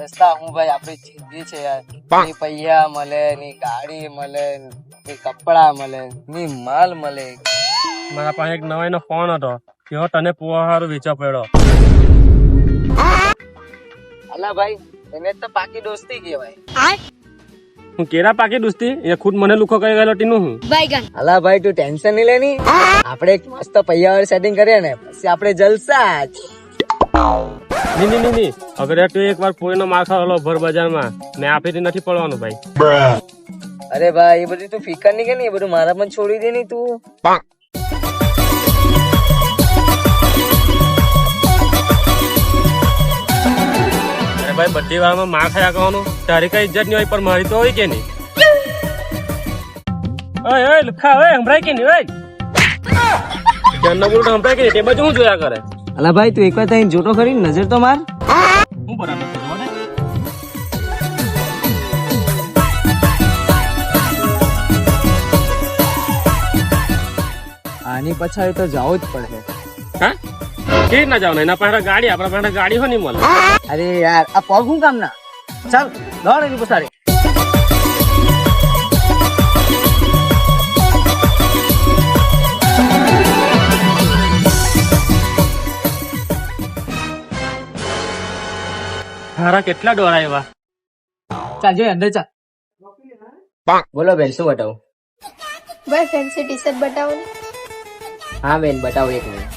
રસ્તા હું ભાઈ આપણી જિંદગી છે યાર. ની પૈયા મળે ની ગાડી મળે ની કપડા મળે ની માલ મળે. મારા પાસે એક નવાઈ નો ફોન હતો. તેઓ તને પોવા વેચો પડ્યો. અલા ભાઈ એને તો પાકી દોસ્તી કહેવાય. હું કેરા પાકી દોસ્તી? એ ખુદ મને લુખો કરી ગયેલો ટીનું હું. અલા ભાઈ તું ટેન્શન નહીં લેની. આપણે એક મસ્ત પૈયાવાળી સેટિંગ કરીએ ને પછી આપણે જલસા જ. ની ની ની ની. અગર તું એક વાર પોઈનો માર હલો ભર બજારમાં. મેં આપીથી નથી પડવાનું ભાઈ. અરે ભાઈ એ બધું તું ફિકર નહીં કે નહીં? એ બધું મારા પણ છોડી દે નહીં તું. ભાઈ બધી વારમાં માં ખાયા કરવાનું? તારી કઈ ઇજ્જત નહીં હોય પણ મારી તો હોય કે નહીં? ઓય ઓય લુખા ઓય હમરાય કે નહીં ઓય? ક્યારનો હમરાય કે નહીં? તે બાજુ હું જોયા કરે? અલા ભાઈ તું એકવાર ત્યાં જોટો ખરી નજર તો માર. હું બરાબર. આની પછાડી તો જવું જ પડે. હા? કેવી રીતના જવાનું? એના પાસે ગાડી આપણા પાસે ગાડી હોય નહીં મળે. અરે યાર આ પગ હું કામ ના ચાલ દોડ એની પછાડી. તારા કેટલા ડોરા એવા? ચાલ જઈ અંદર ચાલ. બોલો બેન શું બતાવું? ભાઈ ફેન્સી ટી શર્ટ બતાવો હા બેન બતાવો એક મિનિટ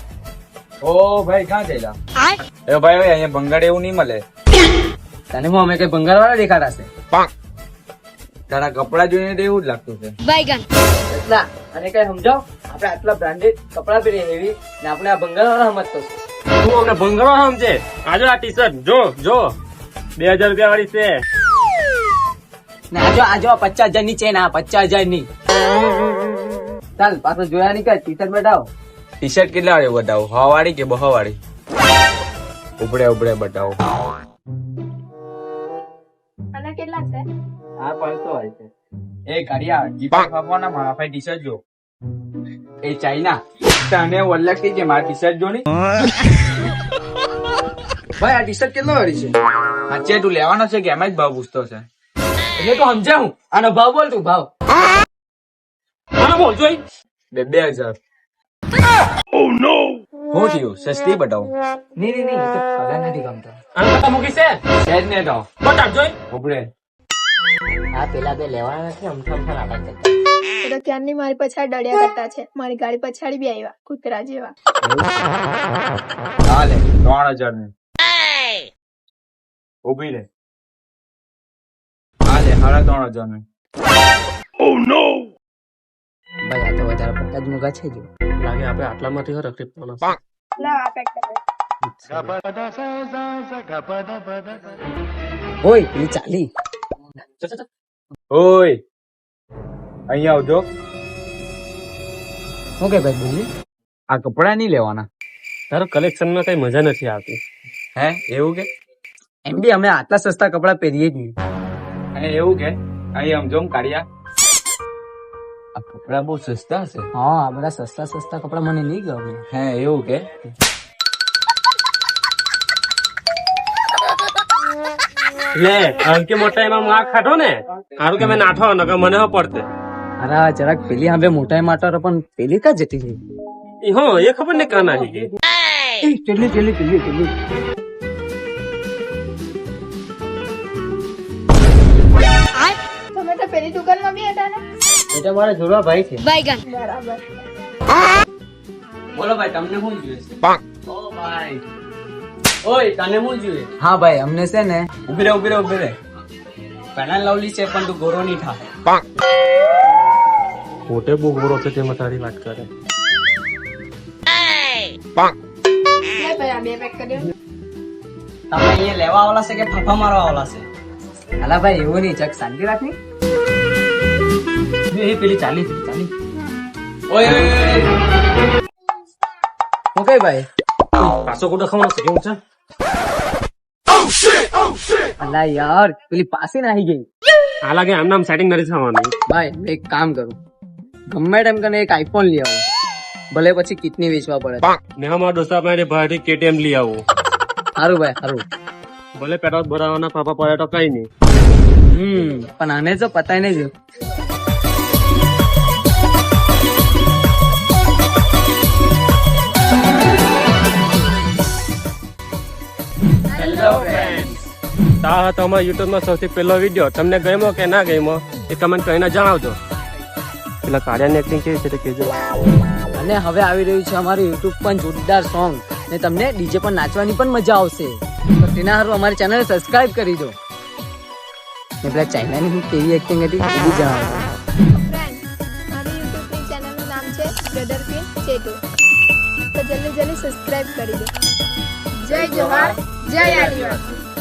ઓ ભાઈ ક્યાં ગયેલા? એ ભાઈ ભાઈ અહીંયા ભંગાડ એવું નહીં મળે. તને હું અમે કઈ ભંગાર વાળા પાંક તારા કપડા જોઈને તો એવું જ લાગતું છે ના અને કઈ સમજાવ? આપણે આટલા બ્રાન્ડેડ કપડા પહેરીએ એવી ને આપણે આ ભંગાર વાળા સમજતો છે તું અમને ભંગરો સમજે. આજો આ ટી શર્ટ જો જો. બે હજાર રૂપિયા વાળી છે. ને આજો આજો આ પચાસ હજારની ચેન આ પચાસ હજારની ચાલ પાછો જોયા નહીં કે ટી શર્ટ બતાવો. ટી શર્ટ કેટલા વાળી બતાવો? હવા વાળી કે બહા વાળી? ઉપડે ઉપડે બતાવો. અને કેટલા છે? આ પાંચસો વાળી છે. એ કરિયા જીપા ખાવાના મારા ભાઈ ટી શર્ટ જો. એ ચાઇના. તને વલ્લખી કે મારા ટી શર્ટ જો ની ભાઈ આ ટી શર્ટ કેટલા વાળી છે? સાચે તું લેવાનો છે કે એમ જ ભાવ પૂછતો છે? એટલે તો સમજે હું આનો ભાવ બોલ તું ભાવ. બોલ જોઈ. બે બે હજાર. હું થયું? સસ્તી બતાવો. નહીં નહીં નહીં તો પગાર નથી ગમતો. આને મૂકી છે સેજ ને તો બતાવ જોઈ. ઉપડે આ પેલા બે લેવાના નથી અમથા અમથા નાટક કરતા. એ તો ક્યારની મારી પછાડ ડળ્યા કરતા છે? મારી ગાડી પછાડી બી આવ્યા કૂતરા જેવા. હાલે ત્રણ હજારની ઊભી રે હાલે સાડા ત્રણ હજારની ભાઈ આ તો વધારે પડતા જ મોગા છે જો. લાગે આપણે આટલામાંથી હો રખડી પડવાનો લાવ આ ઓય એ ચાલી. ઓય અહીંયા આવજો. ઓકે ભાઈ બોલી? આ કપડા નહીં લેવાના. તારો કલેક્શનમાં કઈ મજા નથી આવતી. હે એવું કે? એમ બી અમે આટલા સસ્તા કપડા પહેરીએ જ નહીં. અને એવું કે અહીં સમજો કાઢ્યા. આ કપડા બહુ સસ્તા છે. હા આ બધા સસ્તા સસ્તા કપડા મને નહીં ગમે. હે એવું કે? લે અંકે મોટા એમાં માર ખાધો ને સારું કે મેં નાઠો નકર મને હો પડતે. અરે જરાક પેલી હવે મોટા માટો પણ પેલી કા જતી રહી? હો એ ખબર ને કાના હી ગઈ પેલી પેલી પેલી પેલી પેલી દુકાનમાં બી હતા ને? એટલે મારા જોડવા ભાઈ છે. બરાબર. બોલો ભાઈ તમને શું જોઈએ ઓ ભાઈ. ઓય તને શું જોઈએ? હા ભાઈ અમને છે ને ઊભી રે ઊભી રે ઊભી રે. પેલા લવલી છે પણ તું ગોરો નહીં થાય પોતે બહુ ગોરો છે તેમાં તારી વાત કરે. પાક ભાઈ તમે અહીંયા લેવા વાળા છે કે ફાફા મારવા વાળા છે? અલા ભાઈ એવું નહીં ચક શાંતિ રાખની. એ પેલી ચાલી ચાલી. ઓય ઓય, ઓય હું કઈ ભાઈ? પાછો કોટો ખાવાનો છે કેવું છે? અલા યાર પેલી પાસે ના આવી ગઈ. આ લાગે આમ નામ સેટિંગ નથી થવાનું. ભાઈ મેં એક કામ કરું. ગમે ટાઈમ કને એક આઈફોન લઈ આવું. ભલે પછી કિટની વેચવા પડે. ને અમારા દોસ્તા પાસે ભાઈથી કેટીએમ લઈ આવું. સારું ભાઈ સારું ભલે પેટ્રોલ ભરાવાના પાપા પડે તો કઈ નહીં. હમ પણ આને તો પતાય નહીં જો તા હતો અમારા યુટ્યુબમાં સૌથી પહેલો વીડિયો તમને ગમ્યો કે ના ગમ્યો એ કમેન્ટ કરીને જણાવજો. પેલા કાર્યાની એક્ટિંગ કેવી છે તે કહેજો. અને હવે આવી રહ્યું છે અમારું યુટ્યુબ પણ જોરદાર સોંગ ને તમને ડીજે પર નાચવાની પણ મજા આવશે. તો તેના હારું અમારી ચેનલ સબસ્ક્રાઇબ કરી દો. ને પેલા ચાઇનાની કેવી એક્ટિંગ હતી એ બી જણાવજો. યુટ્યુબની ચેટુ તો જલ્દી જલ્દી સબસ્ક્રાઇબ કરી દો. જય જવાહર જય આદિવાસી